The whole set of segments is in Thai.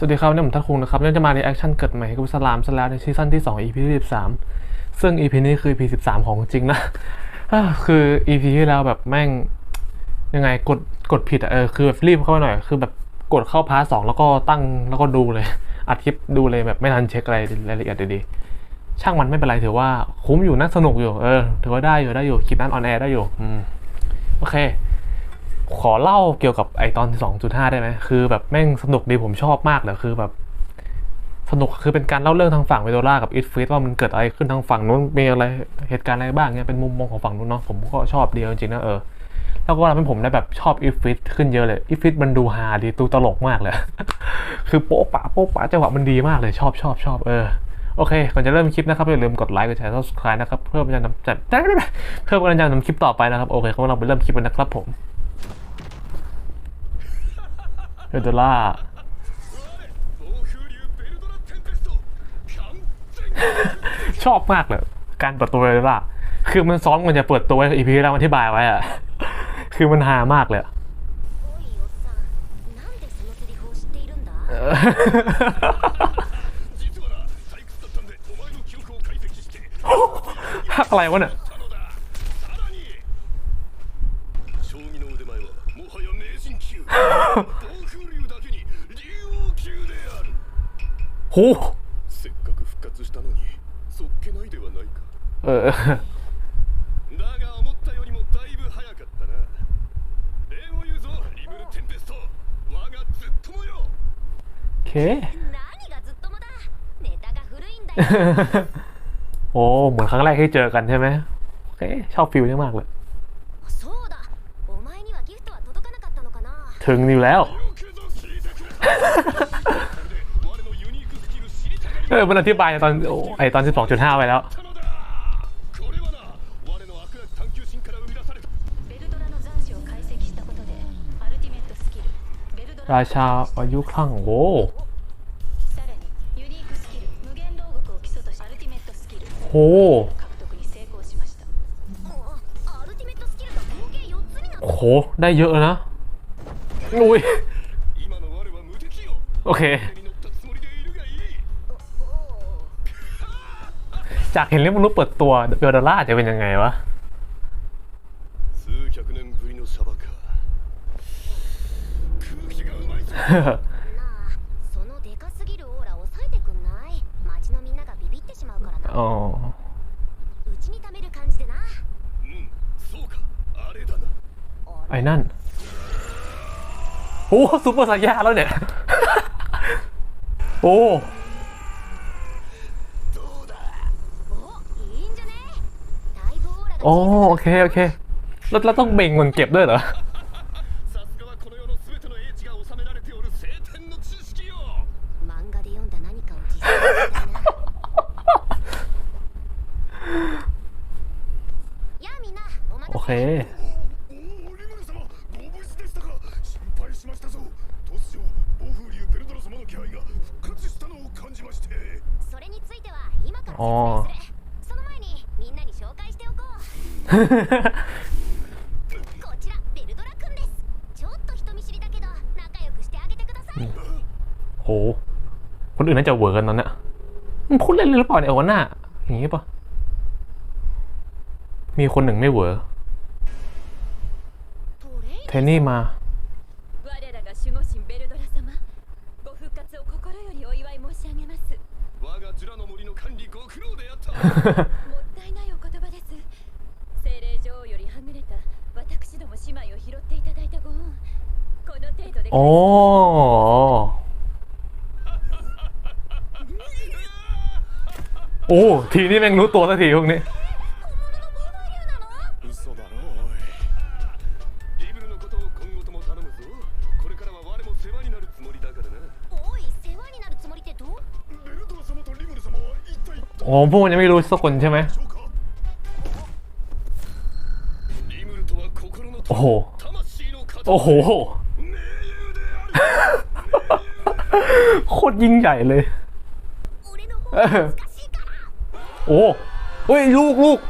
สวัสดีครับเนี่ยผมทัศคุงนะครับเนี่ยจะมาในแอคชั่นเกิดใหม่กับสลามซะแล้วในซีซั่นที่ 2 EP ที่13 ซึ่ง EP นี้คือ EP 13 ของจริงนะคือ EP ที่แล้วแบบแม่งยังไงกดกดผิดอะเออคือแบบรีบเข้ามาหน่อย คือแบบกดเข้าพาร์ทสองแล้วก็ตั้งแล้วก็ดูเลยอัดคลิปดูเลยแบบไม่ทันเช็คอะไรรายละเอียดดีๆช่างมันไม่เป็นไรถือว่าคุ้มอยู่น่าสนุกอยู่เออถือว่าได้อยู่ได้อยู่คลิปนั้นออนแอร์ได้อยู่อืมโอเค ขอเล่าเกี่ยวกับไอตอน 2.5 ได้ไหมคือแบบแม่งสนุกดีผมชอบมากเลยคือแบบสนุกคือเป็นการเล่าเรื่องทางฝั่งเวโดล่ากับอิทฟิตว่ามันเกิดอะไรขึ้นทางฝั่งนู้นมีอะไรเหตุการณ์อะไรบ้างเนี่ยเป็นมุมมองของฝั่งนู้นเนาะผมก็ชอบเดียวจริงๆนะเออแล้วก็ทำให้ผมได้แบบชอบอีฟิตขึ้นเยอะเลยอีฟิตมันดูฮาดีตูตลกมากเลย คือโป๊ะปะโป๊ะปะจังหวะมันดีมากเลยชอบชอบชอบเออโอเค ก่อนจะเริ่มคลิปนะครับ อย่าลืมกดไลค์กดแชร์ subscribe นะครับ เพื่อเป็นการนำจัดเพื่อเป็นการนำคลิปต่อไปนะครับ โอเคก็เราไปเริ่มคลิปกันนะครับผม เอลดล่าชอบมากเลยการเปิดตัวเอลดล่าคือมันซ้อมกันจะเปิดตัวอีพีแล้วอธิบายไว้อะคือมันหามากเลยอะไรวะเนี่ย โห せっかく復活したのにそっけないではないか เออ だが思ったよりもだいぶ早かったな礼を言うぞリムルテンペスト我がずっともよ โอเค 何がずっともだネタが古いんだよ โอ้เหมือนครั้งแรกที่เจอกันใช่ไหมโอเค ชอบฟิลนี้มากเลย そうだお前にはギフトは届かなかったのかな ถึงอยู่แล้ว เออมันอธิบายตอนไอตอนสิบสองจุดห้าไปแล้วราชาอายุคลั่งโว้โหโห ได้เยอะนะ อุ้ย โอเค อยากเห็นเรื่องมนุษย์เปิดตัวเบลดาร่าจะเป็นยังไงวะโอ้ไอ้นั่นโอ้ซูเปอร์สายาแล้วเนี่ย โอ้ โอเคโอเคแล้วเราต้องเบ่งเงินเก็บด้วยเหรอโอเคอ๋อ こちらベルドラくんですちょっと人見知りだけど仲良くしてあげてください โห คนอื่นน่าจะเวอร์กันตอนเนี้ยมันพูดเล่นเลยหรือเปล่าเนี่ยโอน่าอย่างงี้ปะมีคนหนึ่งไม่เวอร์ トレイ เทนนี่มา 我らが守護神ベルドラ様ご復活を心よりお祝い申し上げます我がジュラの森の管理ご苦労であった โอ้โอ้ทีนี้แม่งรู้ตัวสักทีพวกนี้โอ้พวกมันยังไม่รู้สักคนใช่ไหมโอ้โห โอ้โห โคตรยิ่งใหญ่เลยโอ้เฮ้ยลูกลูก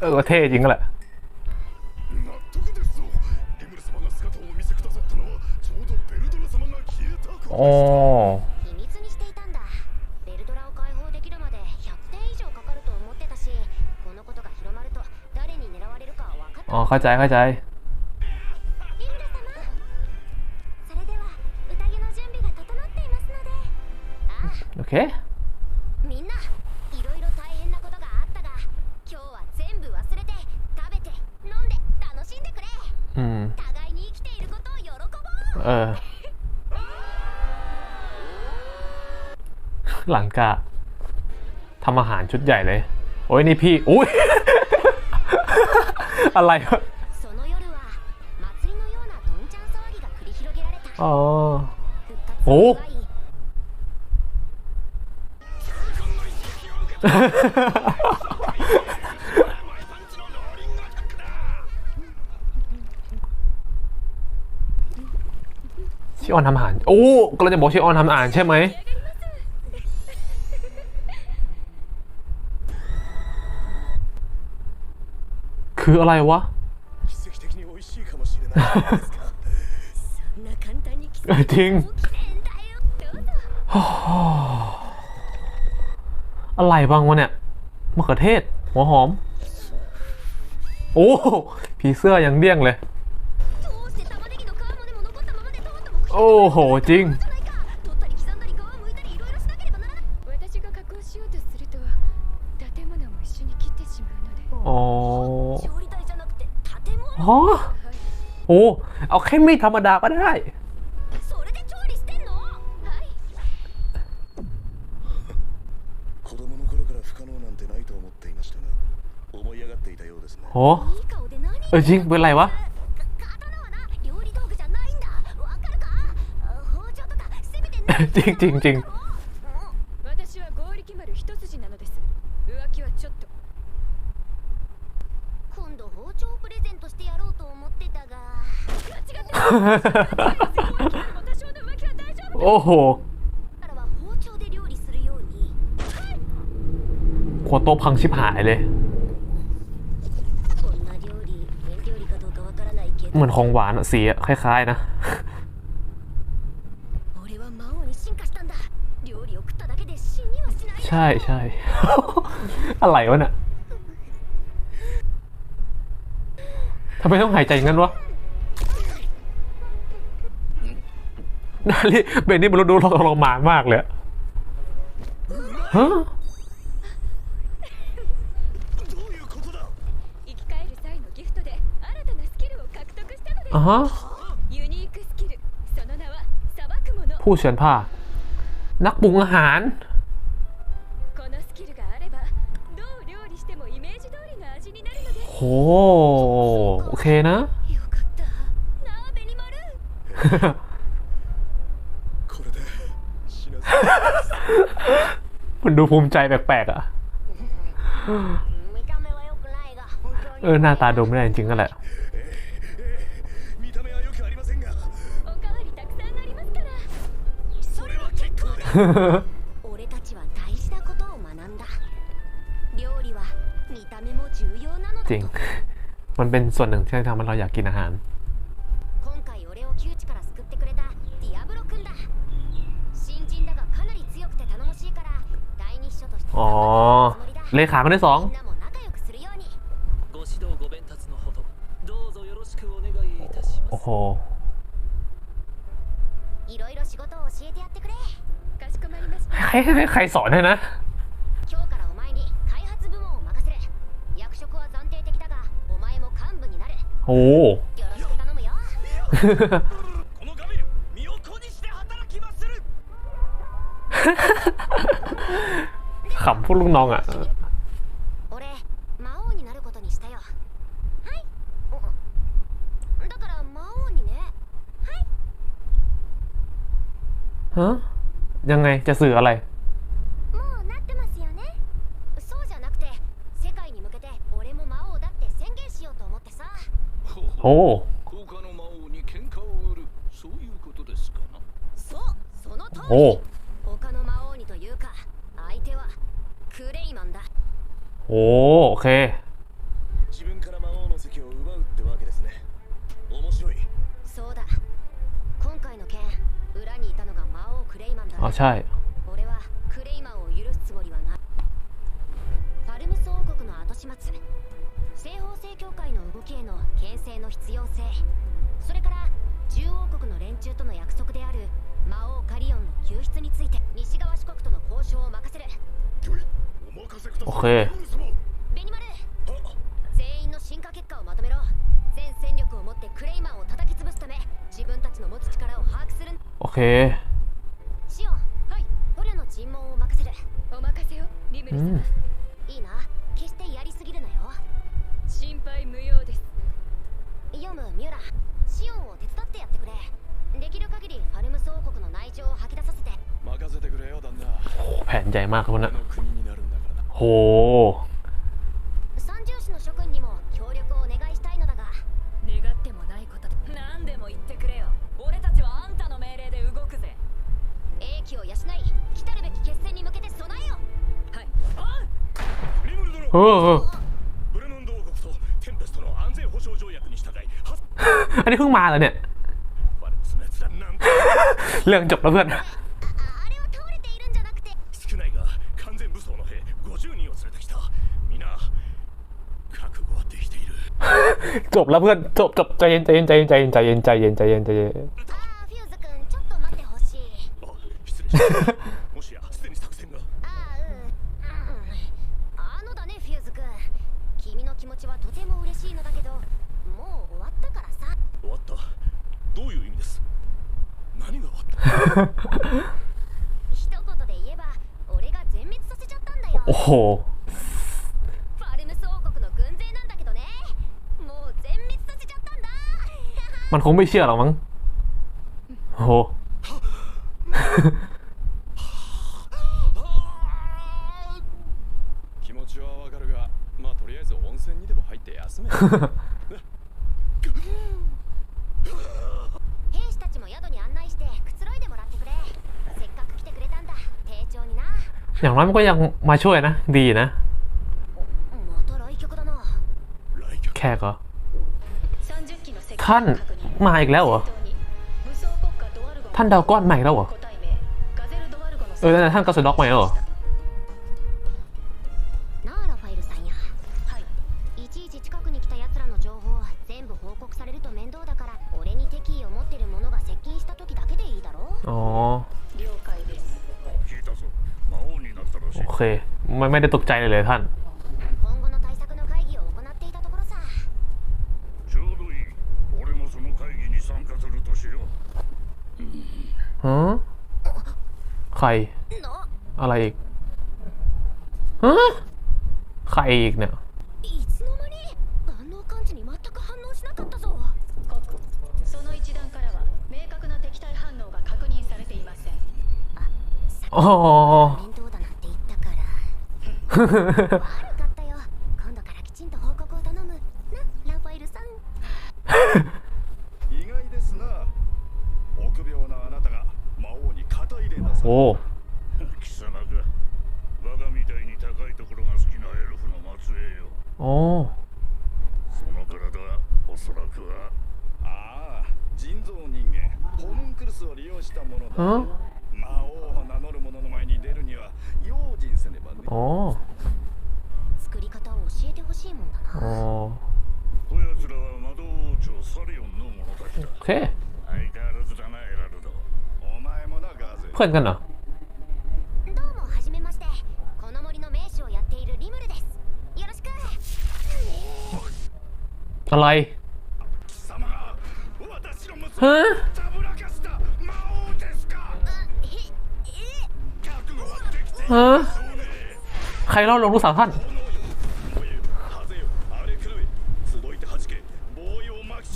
เออเท่จริงแหละ あ秘密にしていたんだ。ベルトラを解放できるまで100点以上かかると思ってたしこのことが広まると誰に狙われるか分かった。ああ、かちゃいかちゃい。それでは宴の準備が整っていますので。ああ。OK? みんないろいろ大変なことがあったが今日は全部忘れて食べて飲んで楽しんでくれ。うん。互いに生きていることを喜ぼう。うん หลังกะทำอาหารชุดใหญ่เลย โอ้ยนี่พี่อุ้ยอะไรอ๋อโอ้ชิออนทำอาหาร โอ้กำลังจะบอกชิออนทำอาหารใช่ไหมืออะไรวะจริงอะไรบ้างวะเนี่ยมะเขือเทศ หัวหอม โอ้ผีเสื้ออยังเดี้ยงเลย โอ้โห จริง หเอาแค่ไม่ธรรมดาก็ได้โหเออจริงเป็นไรวะจริงจริงจริง โอ้โหขวโต๊ะพังชิบหายเลย เหมือนของหวานสีคล้าย ๆ นะใช่ใช่ อะไรวะเนี่ยทำไมต้องหายใจงั้นวะ นาริเบนนี่มันรู้ทรมานมากเลยฮะอะฮะผู้เฉือนผ้า นักปรุงอาหารโหโอเคนะ มันดูภูมิใจแปลกๆอ่ะ 見た目は良くないが本当 เออ หน้าตาดูไม่ได้จริงๆก็แหละ 見た目は良くありませんがおかわりたくさんありますからそれは結構です俺たちは大事なことを学んだ料理は見た目も重要なのだ จริง มันเป็นส่วนหนึ่งที่ทำให้เราอยากกินอาหาร เลขาคนที่สองโอ้โหใครใครสอนให้นะโอ้ ขำพวกลูกน้องอะฮะยังไงจะสื่ออะไรโอ้โอ้ クレイマンだ。おおオッケー。自分から魔王の席を奪うってわけですね。面白い。そうだ。今回の件裏にいたのが魔王クレイマンだ。あ、ใช่ へえ。オッケー気を養い来たるべき決戦に向けて備えよはいあリムル เอ 殿 อเออ ブレモンド王国とテンペストの安全保障条約に従いハス อันนี้เพิ่งมาเหรอเนี่ย ファルムスの奴らなんて เรื่องจบแล้วเพื่อน ああれは倒れているんじゃなくて少ないが完全武装の兵50人を連れてきた皆覚悟はできている จบแล้วเพื่อนจบจบใจเย็นใจเย็นใจเย็นใจเย็นใจเย็นใจเย็นใจเย็น もしやすでに作戦がああうん、うん、あのだねフューズ君君の気持ちはとても嬉しいのだけどもう終わったからさ終わったどういう意味です何が終わった一言で言えば俺が全滅させちゃったんだよ โอ้โห ファルムス王国の軍勢なんだけどねもう全滅させちゃったんだ มันคงไม่เชื่อหรอกมั้งโอ้ 兵士たちも宿に案内してくつろいでもらってくれせっかく来てくれたんだ丁重にな อย่างน้อยมันก็ยังมาช่วยนะ ดีนะ また来客だな来客 แขกเหรอ 30機の接 ท่าน 確認 มาอีกแล้วเหรอ 武装国家ドワルゴン ท่านดาวก้อนใหม่แล้วเหรอ 個体名ガゼルドワルゴの เออนั่นนะท่านกระสุนด็อกใหม่แล้วเหรอ ไม่ไม่ได้ตกใจเลยเลยท่านฮะใคร อะไรอีกฮะใครอีกเนี่ยโอ 悪かったよ。今度からきちんと報告を頼む。なラファエルさん。意外ですな。臆病なあなたが魔王に肩入れなさโอ้ เพื่อนกันเหรออฮะฮะใครเล่าลงลูกสาวท่าน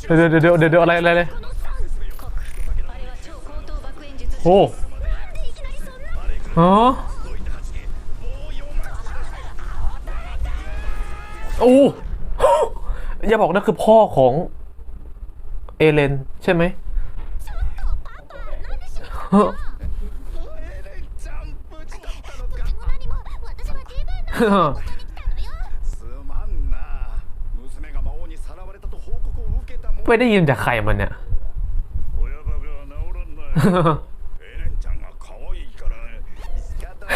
เดี๋ยวเดี๋ยวเดี๋ยวอะไรอะไรเลยโอ้ โอ้ย่าบอกนะคือพ่อของ เอเลน ใช่ไหมไม่ได้ยินจากใครมันเนี่ย 仕方な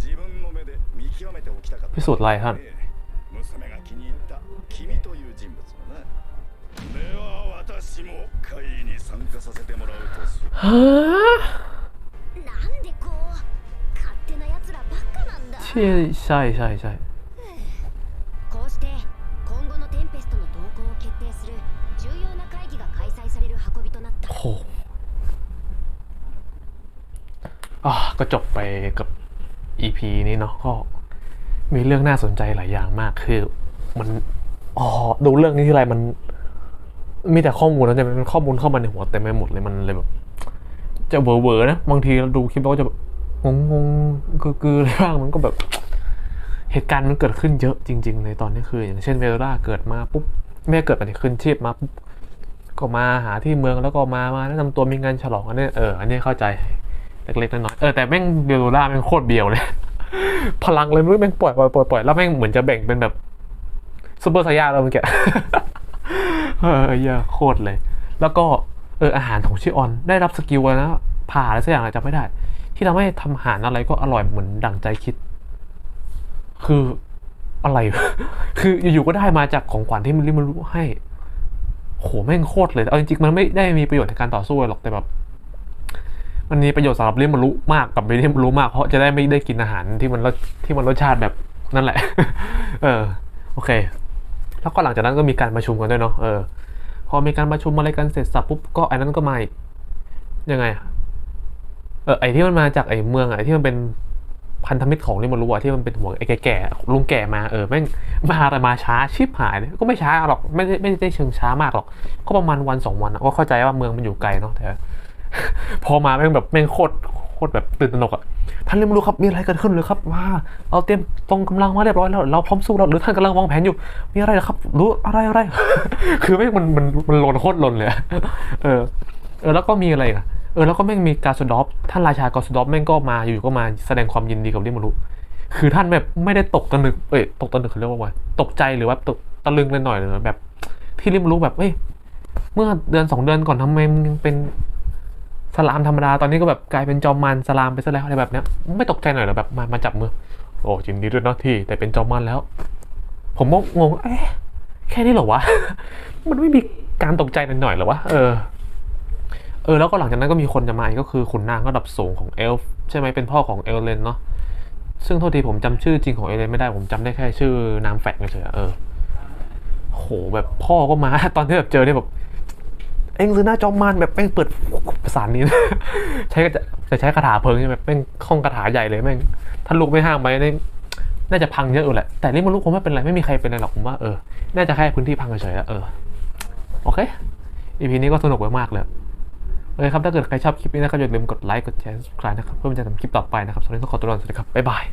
自分の目で見極めておきたかった พิสูจน์อะไรท่าน ええ娘が気に入った君という人物をなでは私も会議に参加させてもらうとする ฮะ なんでこう勝手な奴らばっかなんだ ใช่ใช่ใช่ใช่ こうして今後のテンペストの動向を決定する重要な会議が開催される運びとなった โอ้โหอ่ะก็จบไปกับ EP นี้เนาะก็มีเรื่องน่าสนใจหลายอย่างมากคือ มันอ๋อดูเรื่องนี้ทีไรมัน มีแต่ข้อมูลแล้วจะเป็นข้อมูลเข้ามาในหัวเต็มไปหมดเลยมันเลยแบบจะเวอร์เวอร์นะบางทีเราดูคลิปเราก็จะงงงๆกือๆอะไรบ้างมันก็แบบ เหตุการณ์มันเกิดขึ้นเยอะจริง ๆ ในตอนนี้คือ อย่างเช่นเวลล่าเกิดมาปุ๊บแม่เกิดมาที่ขึ้นชีพมาปุ๊บก็มาหาที่เมืองแล้วก็มามาแนะนำตัวมีงานฉลองอันนี้เอออันนี้เข้าใจ เล็กๆน้อยๆเออแต่แม่งเวลล่าแม่งโคตรเบียวเลย พลังเลยม่รู้แม่งปล่อยปล่อยปล่อยปล่อยแล้วแม่งเหมือนจะแบ่งเป็นแบบซูเปอร์ไซย่าเราเมื่อกี้เออเยอะโคตรเลย แล้วก็เอออาหารของชิออนได้รับสกิลแล้วนะผ่าอะไรสักอย่างอะไรจำไม่ได้ ที่ทำให้ทำอาหารอะไรก็อร่อยเหมือนดั่งใจคิด คืออะไร คืออยู่ๆก็ได้มาจากของขวัญที่มันริมันรู้ให้โหแม่งโคตรเลย เอาจริงๆมันไม่ได้มีประโยชน์ในการต่อสู้หรอกแต่แบบ มันมีประโยชน์สำหรับริมันรู้มากกับไม่ริมันรู้มากเพราะจะได้ไม่ได้กินอาหารที่มันรสที่มันรสชาติแบบนั่นแหละ เออโอเค แล้วก็หลังจากนั้นก็มีการประชุมกันด้วยเนาะเออพอมีการประชุมอะไรกันเสร็จสับปุ๊บก็ไอ้นั้นก็มาอีกยังไงอะเออไอ้ที่มันมาจากไอ้เมืองไอ้ที่มันเป็นพันธมิตรของริมรุอะที่มันเป็นหัวไอ้แก่ๆลุงแก่มาเออแม่งมาแต่มาช้าชิบหายก็ไม่ช้าหรอกไม่ได้ไม่ได้เชิงช้ามากหรอก ก็ประมาณวันสองวันอะก็เข้าใจว่าเมืองมันอยู่ไกลเนาะแต่ พอมาแม่งแบบแม่งโคตรโคตรแบบตื่นตระหนกอะท่านริมารุครับมีอะไรเกิดขึ้นเลยครับว่าเราเตรียมตรงกำลังมาเรียบร้อยแล้วเราพร้อมสู้แล้วหรือท่านกำลังวางแผนอยู่ มีอะไรเหรอครับ รู้อะไรอะไร คือแม่งมันมันมันลนโคตรลนเลยเออเออแล้วก็มีอะไรอะเออแล้วก็แม่งมีการสดอฟท่านราชากาสดอฟแม่งก็มาอยู่ๆก็มาแสดงความยินดีกับริมารุคือท่านแบบไม่ได้ตกตะนึกเอ้ยตกตะนึกเขาเรียกว่าไงตกใจหรือว่าตกตะลึงเลยหน่อยเลยแบบ ที่ริมารุแบบเอ้ยเมื่อเดือนสองเดือนก่อนทำไมมึงยังเป็น สลามธรรมดาตอนนี้ก็แบบกลายเป็นจอมมารสลามไปซะแล้วอะไรแบบเนี้ยไม่ตกใจหน่อยหรอแบบมามาจับมือ โอ้ยินดีด้วยเนาะที่ แต่เป็นจอมมารแล้ว ผมก็งงเอ๊ะแค่นี้เหรอวะ มันไม่มีการตกใจหน่อยหรอวะเออเออแล้วก็หลังจากนั้นก็มีคนจะมาก็คือขุนนางระดับสูงของเอลฟ์ใช่ไหมเป็นพ่อของเอลเลนเนาะซึ่งโทษทีผมจำชื่อจริงของเอลเลนไม่ได้ผมจำได้แค่ชื่อนามแฝงเฉยๆอะเออโหแบบพ่อก็มา ตอนที่แบบเจอเนี่ยแบบ เอ็งซื้อหน้าจอมมารแบบแม่งเปิดภาษานี้นะใช้ก็จะจะใช้คาถาเพลิงใช่ไหมแม่งคล่องคาถาใหญ่เลยแม่งถ้าลูกไม่ห้ามไปนี่น่าจะพังเยอะอยู่แหละ แต่นี่มันลูกคงไม่เป็นไรไม่มีใครเป็นอะไรหรอกผมว่าเออ น่าจะแค่พื้นที่พังเฉยๆอะเออ โอเคอีพีนี้ก็สนุกมากเลยโอเคครับถ้าเกิดใครชอบคลิปนี้นะครับอย่าลืมกดไลค์กดแชร์ subscribe นะครับเพื่อเป็นจะทำคลิปต่อไปนะครับสำหรับวันนี้ต้องขอตัวลาไปสวัสดีครับบ๊ายบาย